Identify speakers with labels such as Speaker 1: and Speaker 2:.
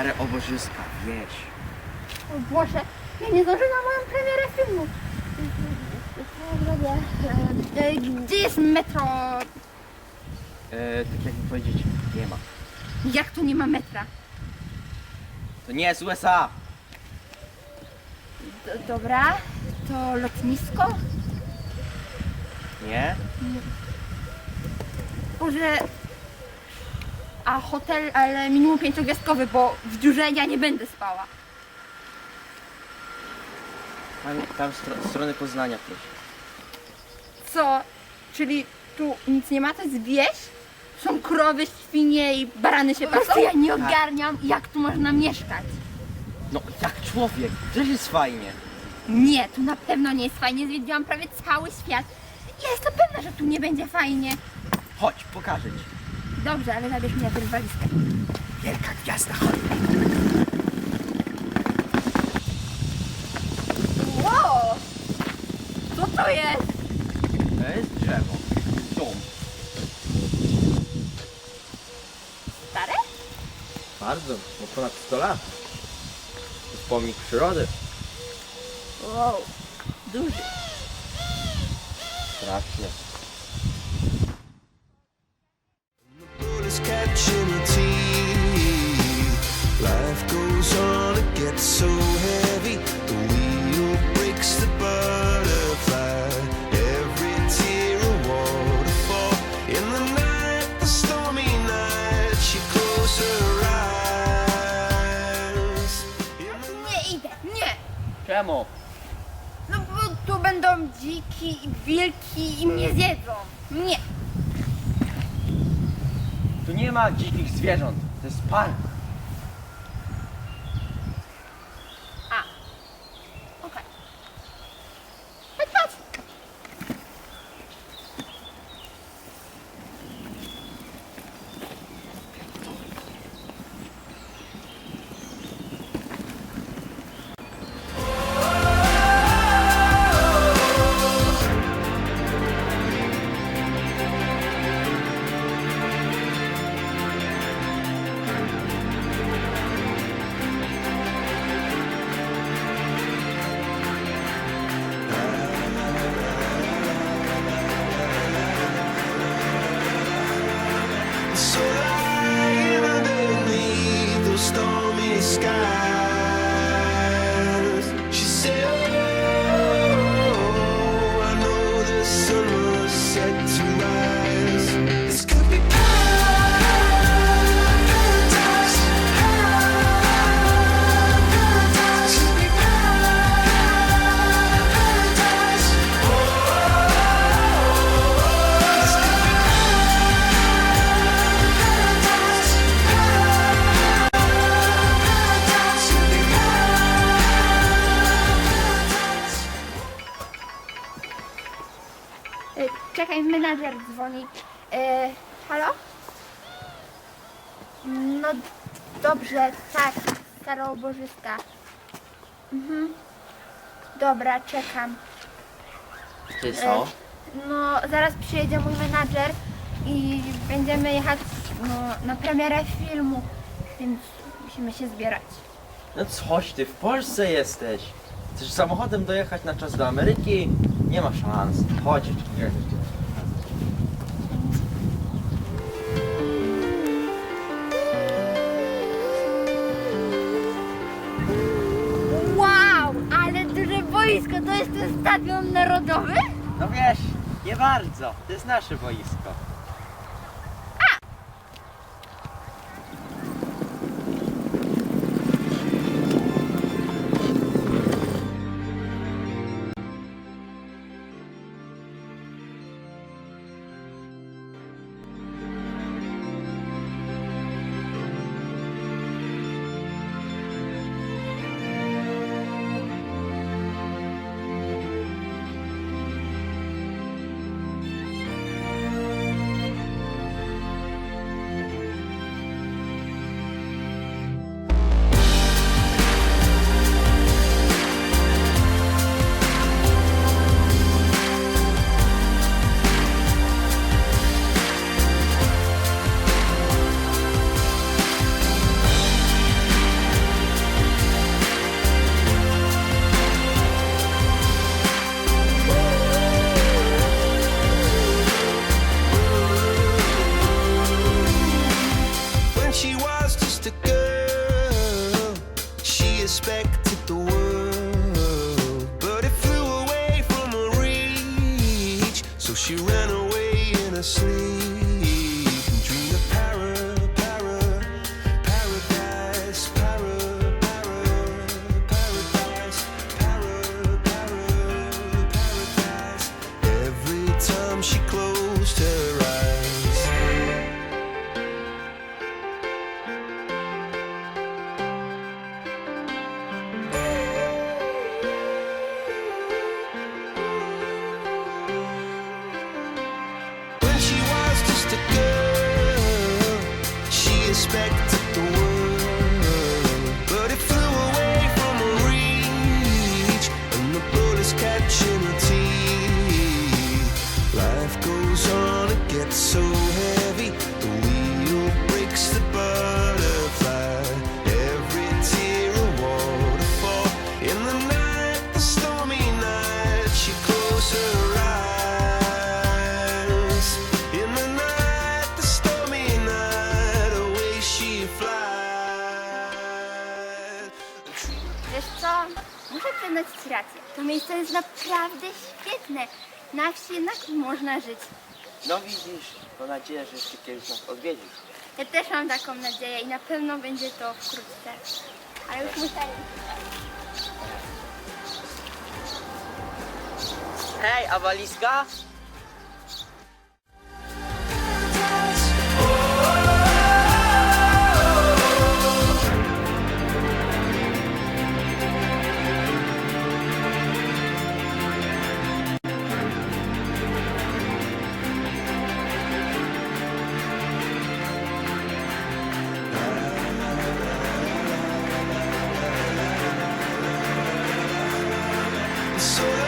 Speaker 1: Stare obożyska, wieś.
Speaker 2: O Boże, ja nie moją premierę filmu. E, Gdzie jest metro?
Speaker 1: E, tak jakby powiedzieć, nie ma.
Speaker 2: Jak tu nie ma metra?
Speaker 1: To nie jest USA!
Speaker 2: D dobra, to lotnisko?
Speaker 1: Nie?
Speaker 2: Boże... A hotel, ale minimum pięciogwiazdkowy, bo w dziurze ja nie będę spała.
Speaker 1: Tam, tam stro, strony Poznania proszę.
Speaker 2: Co? Czyli tu nic nie ma? To jest wieś? Są krowy, świnie i barany się pasą? Ja nie ogarniam, jak tu można mieszkać.
Speaker 1: No jak człowiek, przecież jest fajnie.
Speaker 2: Nie, tu na pewno nie jest fajnie. Zwiedziłam prawie cały świat. Ja jestem pewna, że tu nie będzie fajnie.
Speaker 1: Chodź, pokażę ci.
Speaker 2: Dobrze, ale zabierz mi najpierw walizkę.
Speaker 1: Wielka gwiazda, chodź.
Speaker 2: Wow! Co to jest?
Speaker 1: To jest drzewo. Dom.
Speaker 2: Stare?
Speaker 1: Bardzo, bo ponad 100 lat. To jest pomnik przyrody.
Speaker 2: Wow, duży.
Speaker 1: Strasznie.
Speaker 3: Catching your teeth. Life goes on, it gets so heavy. The wheel breaks the butterfly. Every tear a waterfall. In the night, the stormy night, she closes her eyes. In the
Speaker 2: Nie idę, nie!
Speaker 1: Czemu?
Speaker 2: No bo tu będą dziki i wilki i mnie zjedzą. Nie.
Speaker 1: Tu nie ma dzikich zwierząt. To jest park.
Speaker 2: Czekaj, menadżer dzwoni. E, halo? No dobrze, tak, staroobożyska. Mhm. Dobra, czekam.
Speaker 1: Ty
Speaker 2: co? No, zaraz przyjedzie mój menadżer i będziemy jechać no, na premierę filmu, więc musimy się zbierać.
Speaker 1: No coś ty, w Polsce jesteś. Chcesz samochodem dojechać na czas do Ameryki? Nie ma szans. Chodź, jeszcze
Speaker 2: Wow, ale duże boisko, to jest ten stadion narodowy?
Speaker 1: No wiesz, nie bardzo. To jest nasze boisko.
Speaker 3: respected the world, but it flew away from her reach. So she ran away in her sleep. respect.
Speaker 2: Wiesz co? Muszę przyznać Ci rację. To miejsce jest naprawdę świetne. Na wsi jednak można żyć.
Speaker 1: No widzisz, mam nadzieję, że jeszcze kiedyś nas odwiedzisz.
Speaker 2: Ja też mam taką nadzieję i na pewno będzie to wkrótce. Ale już muszę
Speaker 1: Hej, a walizka?
Speaker 3: So